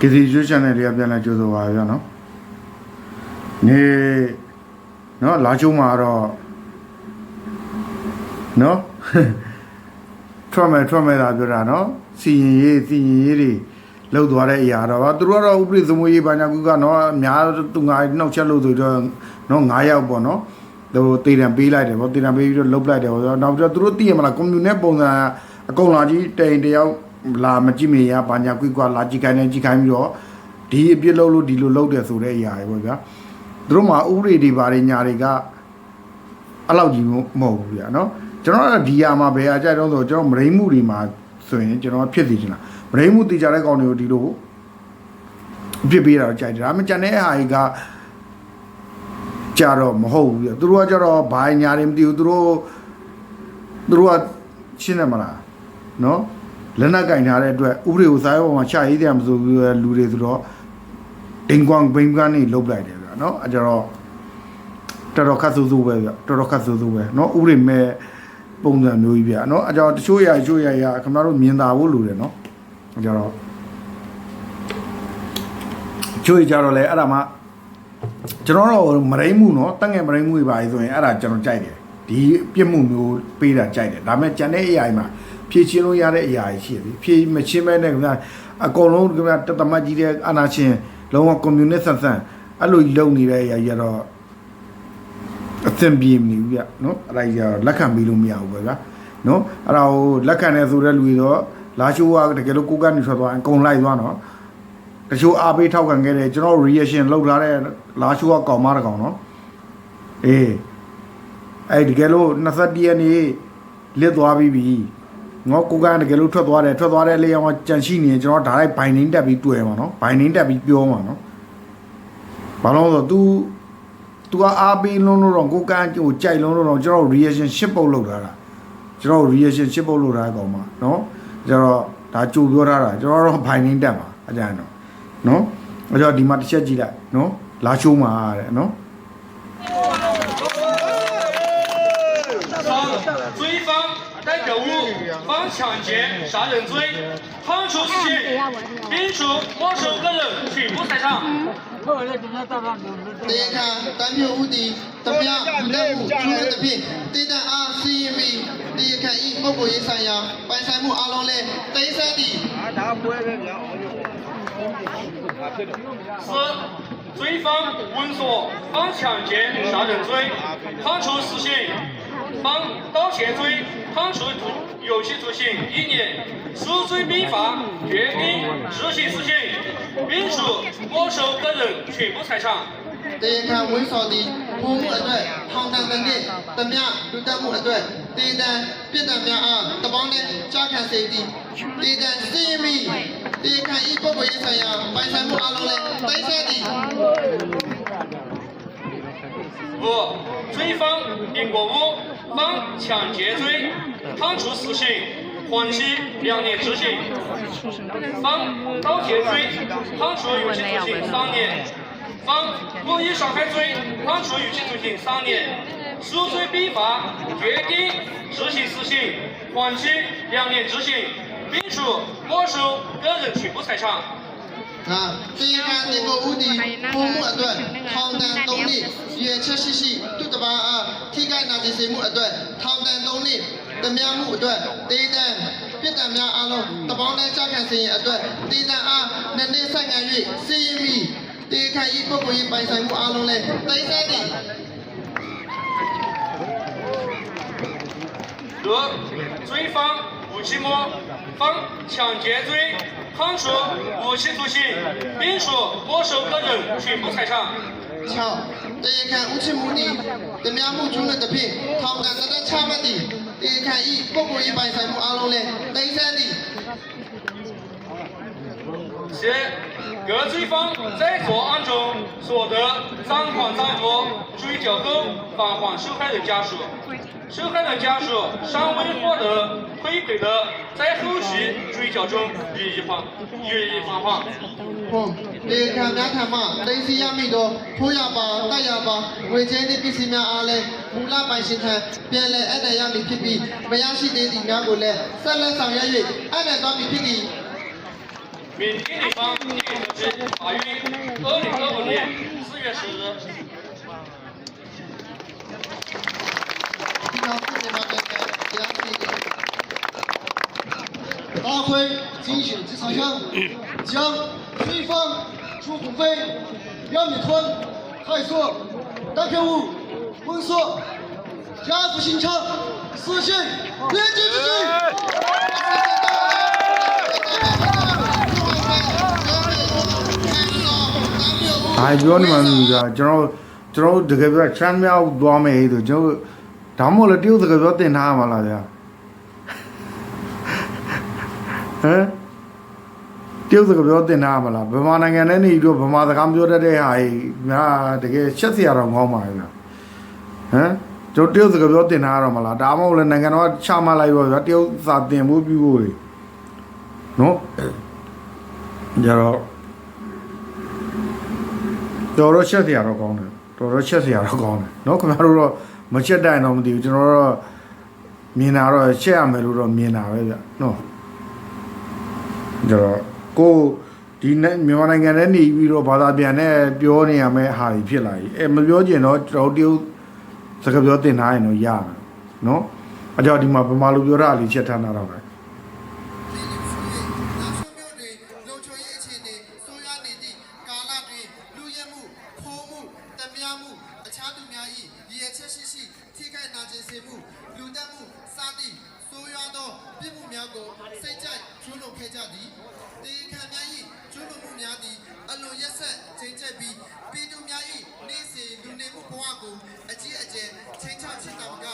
ကစီရွှေ channel လေးကပြန်လာကြိုးဆိုပါဗျာနော်နေနော်လာချုံမှာတော့နော်ထွက်မယ်ထွက်မယ်သာပြောတာနော်စီရင်ရေးစီရင်ရေးတွေလောက်သွားတဲ့အရာတော့သူတို့ကတော့ဥပဒေသမွေးရေးဘာညာကူကနော်အများသူငါနှောက်ချက်လို့ဆိုတော့နော်9ယောက်ပေါ့နော်သူတေတံပေးလိုက်တယ်ဗောတေတံပေးပြီးတော့လုတ်လိုက်တယ်ဗောနောက်ပြီးတော့သူတို့သိရမလားကွန်မြူနတီပုံစံအကုန်လာကြီးတိန်တယောက် လာမကြည့်မေရဘာညာကွကွာလာကြည့်ခိုင်းနေကြည့်ခိုင်းပြီးတော့ဒီအပြစ်လုံးလို့ဒီလိုလုပ်တယ်ဆိုတဲ့အရာတွေဗောဗျာသူတို့မှာဥပဒေတွေဘာတွေညာတွေကအဲ့လောက်ကြီးမဟုတ်ဘူးဗျာနော်ကျွန်တော်ကဒီယာမှာဘယ်အကြိုက်တော့ဆိုကျွန်တော်မရိမှုတွေမှာဆိုရင်ကျွန်တော်ဖြစ်စီချင်တာမရိမှုတည်ကြတဲ့ကောင်တွေကိုဒီလိုအပြစ်ပေးတာတော့ကြိုက်တယ်ဒါမှမကြတဲ့ဟာကြီးကကြတော့မဟုတ်ဘူးပြသူတို့ကကြတော့ဘာညာတွေမသိဘူးသူတို့သူတို့ကရှင်းတယ်မလားနော် လက်နက်ကင်ထားတဲ့အတွက်ဥပဒေကိုစာရေးပေါ်မှာရှာရေးတယ်မဆိုဘူးလူတွေဆိုတော့ဒင်ကွန်ဘိန်းကန်နေလုတ်လိုက်တယ်ဗျာနော်အဲကြတော့တော်တော်ခတ်ဆူဆူပဲဗျတော်တော်ခတ်ဆူဆူပဲနော်ဥပဒေမဲ့ပုံစံမျိုးကြီးဗျာနော်အဲကြတော့တချို့ရတချို့ရရခင်ဗျားတို့မြင်သာဖို့လိုတယ်နော်အဲကြတော့ချို့ကြတော့လေအဲ့ဒါမှကျွန်တော်တော့မရိမှုနော်တက်ငယ်မရိမှုတွေပါဆိုရင်အဲ့ဒါကျွန်တော်ကြိုက်တယ်ဒီပြစ်မှုမျိုးပေးတာကြိုက်တယ်ဒါပေမဲ့ကြံတဲ့အရာတွေမှာ ဖြည့်ချင်းလို့ရတဲ့အရာတွေရှိတယ်ဖြည့်မချင်းမဲနဲ့ခင်ဗျာအကုန်လုံးခင်ဗျာတသမတ်ကြီးတဲ့အာနာချင်းလုံးဝကွန်မြူနစ်ဆန်ဆန်အဲ့လိုလုံနေတဲ့အရာကြီးကတော့အသင်ပြေမနေဘူးဗျနော်အဲ့ဒါကြီးကတော့လက်ခံပြီးလို့မရဘူးပဲဗျာနော်အဲ့ဒါကိုလက်ခံနေဆိုတဲ့လူတွေတော့လာရှိုးကတကယ်လို့ကိုကနေထွက်သွားအကုန်လိုက်သွားနော်တချို့အားပေးထောက်ခံခဲ့တယ်ကျွန်တော် reaction လောက်ထားတဲ့လာရှိုးကကောင်မတကောင်နော်အေးအဲ့ဒီတကယ်လို့21ရက်နေ့လစ်သွားပြီးပြီ ငေါကိုကတကယ်လို့ထွက်သွားတယ်ထွက်သွားတဲ့လေအောင်ကြံရှိနေရင်ကျွန်တော်ဒါလိုက်ဘိုင်နင်းတက်ပြီးတွေ့မှာနော်ဘိုင်နင်းတက်ပြီးပြောမှာနော်ဘာလို့လဲဆိုတော့ तू तू ကအားပေးလုံးလို့တော့ကိုကဟိုကြိုက်လုံးလို့တော့ကျွန်တော် reaction ရှစ်ပုတ်လောက်ထားတာကျွန်တော် reaction ရှစ်ပုတ်လောက်ထားကောင်မှာနော်ကျွန်တော်ဒါကြိုပြောထားတာကျွန်တော်တော့ဘိုင်နင်းတက်မှာအကြံတော့နော်အဲ့တော့ဒီမှာတစ်ချက်ကြည့်လိုက်နော်လာချိုးမှာတဲ့နော်追方在购物帮抢劫杀人罪，判处死刑，并处没收个人全部财产。嗯对看，单票无敌，单票五点五，出人的病。对的啊，C E V，第一看一，莫不一三幺，白三木阿龙嘞，第一三的。是，罪犯文说犯抢劫杀人罪，判处死刑，犯盗窃罪判处有期徒刑一年，数罪并罚决定执行死刑，并处没收个人全部财产。第一看温少的木木二代唐丹的苗，第二木二代第一代毕丹苗啊的帮的家看谁的，第一单十一米，第一看一百块钱三呀，白山木阿龙的白山的。五罪放林国武。方抢劫罪，判处死刑，缓期两年执行；犯盗窃罪，判处有期徒刑三年；犯故意伤害罪，判处有期徒刑三年。数罪并罚，决定执行死刑，缓期两年执行，并处没收个人全部财产。啊，虽然那个屋里父母一对，他们懂你，也吃实是对的吧？啊，体感那些父母一对，他们懂你，的面目对，对的，别的面阿龙，他帮咱家看生意一对，对的啊，那那三个月生米，对看一个可以摆三我阿龙嘞，对的。得追方武器么？方抢劫追。汤叔，无期徒刑。丙叔，没收个人全部财产。瞧，大家看，无期墓地，的苗木种了的平，躺在这个草洼地。你看一，不过一百三亩阿龙嘞，登山的。四、各罪犯在作案中所得赃款赃物追缴后，返还受害人家属。受害人家属尚未获得回馈的，在后续追缴中予以返予以返还。 ဟုတ်လေခံများထံမှတိတ်စီရမိသောထိုးရပါတိုက်ရပါငွေကြေးနှင့်ပစ္စည်းများအားလည်းမူလပိုင်ရှင်ထံပြန်လည်အပ်နှံရမည်ဖြစ်ပြီးမရရှိသေးသည့်များကိုလည်းဆက်လက်ဆောင်ရွက်၍အပ်နှံသွားမည်ဖြစ်သည် 民经理方经理通知法院二零二五年四月十日。 发挥精选职场乡，将地方出土匪、让米村、泰硕、大片舞、温硕、家福新昌、四县联军之军。哎，不要你们，这种这种这个不要全面多没的，就。 ဒါမှမဟုတ်လေတရုတ်စကားပြောတင်ထားမှာလားဗျာဟမ်တရုတ်စကားပြောတင်ထားမှာလားဗမာနိုင်ငံနဲ့နေပြီးတော့ဗမာစကားပြောတတ်တဲ့ဟာကြီးငါတကယ်ချက်စရာတော့မဟုတ်ပါဘူးဗျာဟမ်တို့တရုတ်စကားပြောတင်ထားရမှာလားဒါမှမဟုတ်လေနိုင်ငံတော်ကချမှတ်လိုက်ပါဗျာတရုတ်စာတင်ဖို့ပြုဖို့လေနော်ကြတော့တော်တော့ချက်စရာတော့ကောင်းတယ်တော်တော့ချက်စရာတော့ကောင်းတယ်နော်ခင်ဗျားတို့တော့ မချက်တိုင်တော့မသိဘူးကျွန်တော်တော့မြင်တာတော့ချက်ရမယ်လို့တော့မြင်တာပဲဗျနော်ဒါတော့ကိုဒီမြန်မာနိုင်ငံထဲနေပြီးတော့ဘာသာပြန်နဲ့ပြောနေရမယ့်ဟာတွေဖြစ်လာပြီအဲမပြောကျင်တော့ကျွန်တော်တရုတ်စကားပြောတင်ထားရင်တော့ရမယ်နော်အကြောဒီမှာဗမာလူပြောတာလေးချက်ထားတာတော့ပဲ အခြေအနေဆိုးရွားနေသည့်ကာလတွင်လူရဲမှုခိုးမှုတမယားမှုအခြားသူများ၏ရည်ရချက်ရှိရှိထိခိုက်နာကျင်စေမှုလူတက်မှုစသည့်ဆိုးရွားသောပြစ်မှုများကိုစိတ်ကြိုက်ကျူးလွန်ခဲ့ကြသည်တေခံများ၏ကျူးလွန်မှုများသည်အလွန်ရက်ဆက်ချိန်ချက်ပြီးပြည်သူများ၏နေ့စဉ်လူနေမှုဘဝကိုအကြီးအကျယ်ချိန်ချဖြစ်တာမက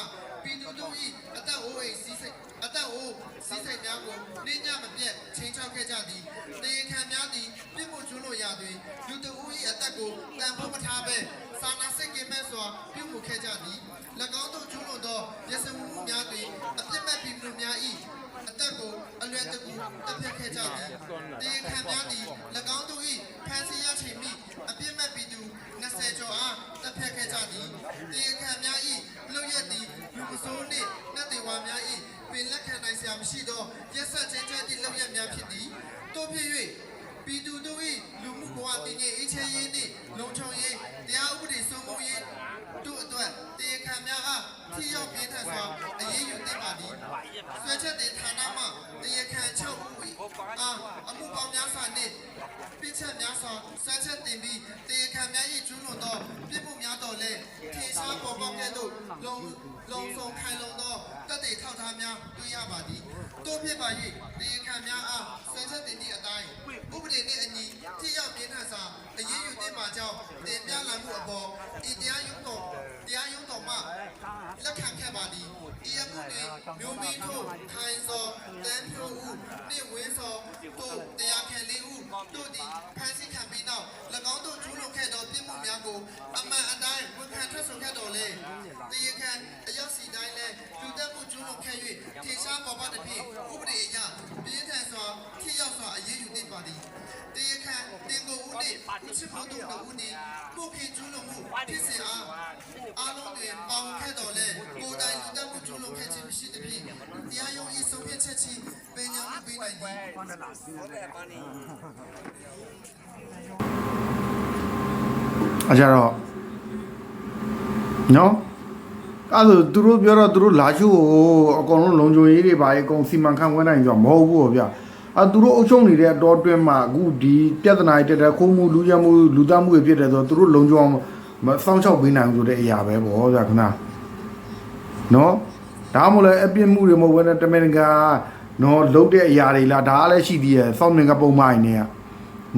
ပြည်သူတို့၏အသက်အိုးအိမ်စီးစိတ်အသက်အိုးစီးစိတ်များကိုနေညမပြတ်ချိန်ချခဲ့ကြသည်တေခံများသည်ပြစ်မှုကျူးလွန်ရာတွင်လူတဦး၏အသက်ကိုတန်ဖိုးမထားဘဲ စာနာစိတ်ကင်းမဲ့စွာပြုမှုခဲ့ကြသည်၎င်းတို့ကျူးလွန်သောရစမှုမှုများတွင်အပြစ်မဲ့ပြည်သူများ၏အသက်ကိုအလွယ်တကူတပ်ဖြတ်ခဲ့ကြသည်တေခံများသည်၎င်းတို့၏ဖန်ဆီးရချိန်မိအပြစ်မဲ့ပြည်သူ20ကျော်အားတပ်ဖြတ်ခဲ့ကြသည်တေခံများ၏လူရက်သည်လူမစိုးနှင့်နတ်တေဝါများ၏ပင်လက်ခံနိုင်စရာမရှိသောရက်ဆက်ချင်းချင်းသည့်လောက်ရများဖြစ်သည်တို့ဖြစ်၍ပြည်သူတို့၏လူမှုဘဝ တည်ငြိမ်အေးချမ်းရေးနှင့်လုံခြုံရေးတရားဥပဒေစိုးမိုးရေးတို့အတွက်တေခံများအားထိရောက်ပြင်းထန်စွာအရေးယူသင့်ပါသည်ဆွဲချက်တင်ဌာနမှတေခံချုပ်ဦး၏အာအမှုပေါင်းများစွာနှင့်ပြစ်ချက်များစွာဆွဲချက်တင်ပြီးတေခံများ၏ကျူးလွန်သောပြစ်မှုများတော်လဲထေရှားပေါ်ပေါက်ကဲ့သို့လုံလုံဆောင်ခိုင်လုံသောတက်တေထောက်ထားများတွေ့ရပါသည် တို့ဖြစ်ပါ၍တေခံများအားဆွဲချက်တင်သည့်အတိုင်းဥပဒေနှင့်အညီထိရောက်ပြင်းထန်စွာအရေးယူသင့်ပါကြောင်းတင်ပြလာမှုအပေါ်ဤတရားရုံးတော်တရားရုံးတော်မှလက်ခံခဲ့ပါသည်ဤအမှုတွင်မျိုးမင်းတို့ခိုင်စောတန်းဖြိုးဦးနှင့်ဝင်းစောတို့တရားခံလေးဦး တို့သည်ဖန်ဆီးခံပြီးနောက်၎င်းတို့ကျူးလွန်ခဲ့သောပြစ်မှုများကိုအမှန်အတိုင်းဝန်ခံထွက်ဆိုခဲ့တော်လဲတရားခံအရောက်စီတိုင်းလဲလူတက်မှုကျူးလွန်ခဲ့၍ထေရှားပေါ်ပေါက်သဖြင့်ဥပဒေအရပြင်းထန်စွာထိရောက်စွာအရေးယူသင့်ပါသည်တရားခံတင်ကိုဦးနှင့်ဦးချစ်ဖို့တို့တို့ဦးနှင့်ကိုခင်ကျူးလွန်မှုဖြစ်စဉ်အားအားလုံးတွင်ပေါင်ခဲ့တော်လဲကိုယ်တိုင်လူတက်မှုကျူးလွန်ခဲ့ခြင်းမရှိသဖြင့်တရားရုံး၏ဆုံးဖြတ်ချက်ချင်းပင်ညာမှုပေးနိုင်သည်အကြတော့နော်အဲ့ဒါသူတို့ပြောတော့သူတို့လာချို့ကိုအကုန်လုံးလုံခြုံရေးတွေပါအကုန်စီမံခန့်ခွဲနိုင်ကြမဟုတ်ဘူးပေါ့ဗျာအဲ့သူတို့အုပ်ချုပ်နေတဲ့အတော်အတွင်းမှာအခုဒီပြဿနာတွေတက်တဲ့ခိုးမှုလူရမှုလူသားမှုတွေဖြစ်တယ်ဆိုတော့သူတို့လုံခြုံအောင်မစောင့်ရှောက်ပေးနိုင်ဘူးဆိုတဲ့အရာပဲပေါ့ဗျာခဏနော်ဒါမှမဟုတ်လည်းအပြစ်မှုတွေမဟုတ်ဘဲနဲ့တမင်က နော်လုတ်တဲ့အရာတွေလားဒါကလည်းရှိသေးရဲ့စောင့်နေကပုံမှန်နေရ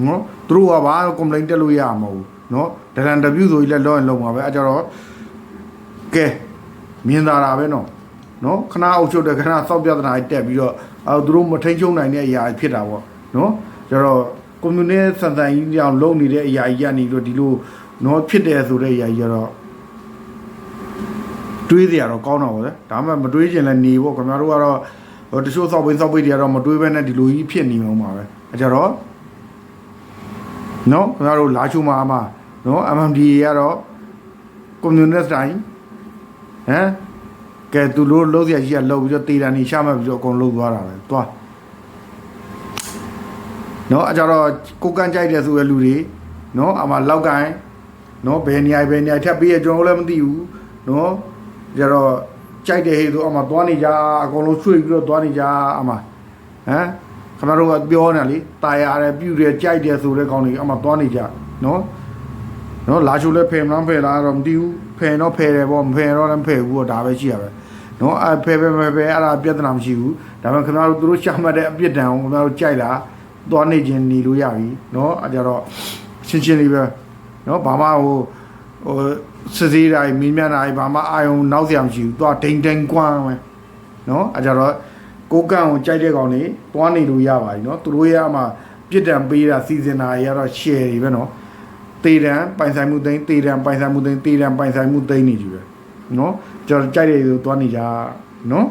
နော်သူတို့ကဘာ complaint တက်လို့ရမှာမဟုတ်ဘူးနော်ဒရန်တပြူဆိုကြီးလည်းလောရင်လုံးပါပဲအဲကြတော့ကဲမြင်သာတာပဲနော်နော်ခဏအုပ်ချုပ်တဲ့ခဏစောက်ပြဿနာကြီးတက်ပြီးတော့အဲသူတို့မထိန်ချုံနိုင်တဲ့အရာဖြစ်တာပေါ့နော်ကြတော့ကွန်မြူနစ်စံတန်ကြီးကြောင်လုံနေတဲ့အရာကြီးကနေတော့ဒီလိုနော်ဖြစ်တယ်ဆိုတဲ့အရာကြီးကတော့တွေးစရာတော့ကောင်းတော့ပါပဲဒါမှမတွေးချင်လည်းနေပေါ့ခင်ဗျားတို့ကတော့ဟို တချို့စောက်ပိစောက်ပိတွေကတော့မတွေးဘဲနဲ့ဒီလိုကြီးဖြစ်နေမှာပါပဲအဲကြတော့နော်ခင်ဗျားတို့လာချုံမှာအမနော် MMDA ကတော့ကွန်မြူနစ်တိုင်းဟမ်ကဲသူတို့လုံးစရာကြီးကလောက်ပြီးတော့တေတန်နေရှာမှတ်ပြီးတော့အကုန်လုံးသွားတာပဲသွားနော်အကြတော့ကိုကန်းကြိုက်တယ်ဆိုတဲ့လူတွေနော်အမှလောက်ကိုင်းနော်ဘယ်နေရာဘယ်နေရာထပ်ပြီးရကျွန်တော်လည်းမသိဘူးနော်ကြတော့ ကြိုက်တယ်ဟေ့ဆိုအမှသွားနေကြအကုန်လုံးဆွေးပြီးတော့သွားနေကြအမှဟမ်ခင်ဗျားတို့ကပြောနေလေတာယာတယ်ပြုတယ်ကြိုက်တယ်ဆိုတဲ့ကောင်တွေအမှသွားနေကြနော်နော်လာချိုလဲဖယ်မလားဖယ်လားတော့မသိဘူးဖယ်တော့ဖယ်တယ်ပေါ့မဖယ်တော့လည်းမဖယ်ဘူးပေါ့ဒါပဲရှိရပဲနော်အဖယ်ဖယ်ဖယ်ဖယ်အဲ့ဒါပြဿနာမရှိဘူးဒါပေမဲ့ခင်ဗျားတို့သူတို့ရှာမှတ်တဲ့အပြစ်ဒဏ်ကိုခင်ဗျားတို့ကြိုက်လားသွားနေခြင်းနေလို့ရပြီနော်အဲ့ကြတော့ရှင်းရှင်းလေးပဲနော်ဘာမှဟို ဟိုစစ်စေးတိုင်းမင်းမြတ်တိုင်းဘာမှအာယုံနောက်စရာမရှိဘူးသူကဒိန်ဒိန်ကွမ်းပဲနော်အကြတော့ကိုကန့်ကိုကြိုက်တဲ့ကောင်တွေတွားနေလို့ရပါပြီနော်သူတို့ရမှာပြစ်ဒဏ်ပေးတာစီစဉ်တာရတော့ share တွေပဲနော်တေတံပိုင်ဆိုင်မှုသိန်းတေတံပိုင်ဆိုင်မှုသိန်းတေတံပိုင်ဆိုင်မှုသိန်းနေကြည့်ပဲနော်ကျွန်တော်ကြိုက်တယ်ဆိုတွားနေကြနော်